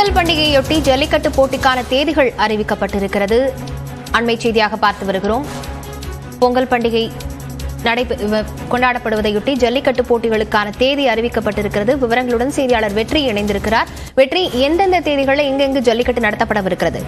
பொங்கல் பண்டிகையொட்டி ஜல்லிக்கட்டு போட்டிக்கான தேதிகள் அறிவிக்கப்பட்டிருக்கிறது. அண்மை செய்தியாக பார்த்து வருகிறோம். பொங்கல் பண்டிகை நடைபெ கொண்டாடப்படுவதையொட்டி ஜல்லிக்கட்டு போட்டிகளுக்கான தேதி அறிவிக்கப்பட்டிருக்கிறது. விவரங்களுடன் செய்தியாளர் வெற்றி இணைந்திருக்கிறார். வெற்றி எந்தெந்த தேதிகளில் எங்கெங்கு ஜல்லிக்கட்டு நடத்தப்படவிருக்கிறது?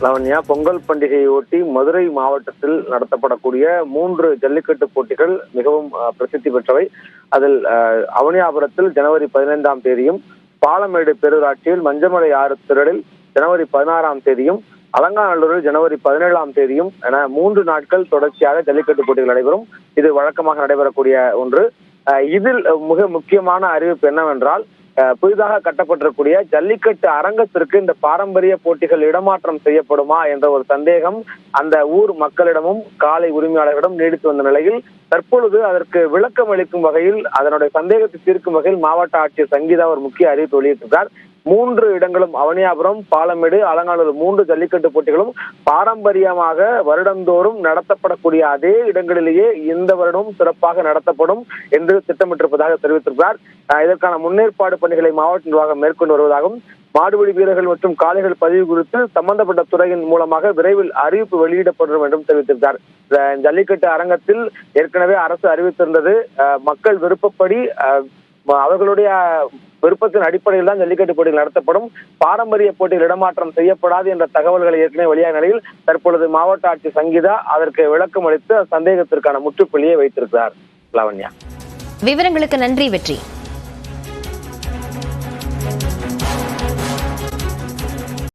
லவண்யா பொங்கல் பண்டிகையை ஒட்டி மதுரை மாவட்டத்தில் நடத்தப்படக்கூடிய மூன்று ஜல்லிக்கட்டு போட்டிகள் மிகவும் பிரசித்தி பெற்றவை. அதில் அஹ், அவனியாபுரத்தில் ஜனவரி பதினைந்தாம் தேதியும் பாலமேடு பேரூராட்சியில் மஞ்சமலை ஆறு திரளில் ஜனவரி பதினாறாம் தேதியும் அலங்காநல்லூரில் ஜனவரி பதினேழாம் தேதியும் என மூன்று நாட்கள் தொடர்ச்சியாக ஜல்லிக்கட்டு போட்டிகள் நடைபெறும். இது வழக்கமாக நடைபெறக்கூடிய ஒன்று. அஹ், இதில் மிக முக்கியமான அறிவிப்பு என்னவென்றால் புதிதாக கட்டப்பட்டிருக்கூடிய ஜல்லிக்கட்டு அரங்கத்திற்கு இந்த பாரம்பரிய போட்டிகள் இடமாற்றம் செய்யப்படுமா என்ற ஒரு சந்தேகம் அந்த ஊர் மக்களிடமும் காலை உரிமையாளர்களிடம் நீடித்து வந்த நிலையில் தற்பொழுது அதற்கு விளக்கம் அளிக்கும் வகையில் அதனுடைய சந்தேகத்தை தீர்க்கும் வகையில் மாவட்ட ஆட்சியர் சங்கீதா ஒரு முக்கிய அறிவிப்பு வெளியிட்டிருக்கிறார் மூன்று இடங்களும் அவனியாபுரம் பாலமேடு அலங்காநல்லூர் மூன்று ஜல்லிக்கட்டு போட்டிகளும் பாரம்பரியமாக வருடந்தோறும் நடத்தப்படக்கூடிய அதே இடங்களிலேயே இந்த வருடமும் சிறப்பாக நடத்தப்படும் என்று திட்டமிட்டிருப்பதாக தெரிவித்திருக்கிறார். இதற்கான முன்னேற்பாடு பணிகளை மாவட்ட நிர்வாகம் மேற்கொண்டு வருவதாகவும் மாடுபிடி வீரர்கள் மற்றும் காளைகள் பதிவு குறித்து சம்பந்தப்பட்ட துறையின் மூலமாக விரைவில் அறிவிப்பு வெளியிடப்படும் என்றும் தெரிவித்திருந்தார் ஜல்லிக்கட்டு அரங்கத்தில் ஏற்கனவே அரசு அறிவித்திருந்தது. அஹ் மக்கள் விருப்பப்படி அஹ் அவர்களுடைய விருப்பத்தின் அடிப்படையில் தான் ஜல்லிக்கட்டு போட்டிகள் நடத்தப்படும். பாரம்பரிய போட்டியில் இடமாற்றம் செய்யப்படாது என்ற தகவல்கள் ஏற்கனவே வெளியான நிலையில் தற்பொழுது மாவட்ட ஆட்சி சங்கீதா அதற்கு விளக்கம் அளித்து சந்தேகத்திற்கான முற்றுப்புள்ளியை வைத்திருக்கிறார் லாவண்யா. விவரங்களுக்கு நன்றி வெற்றி.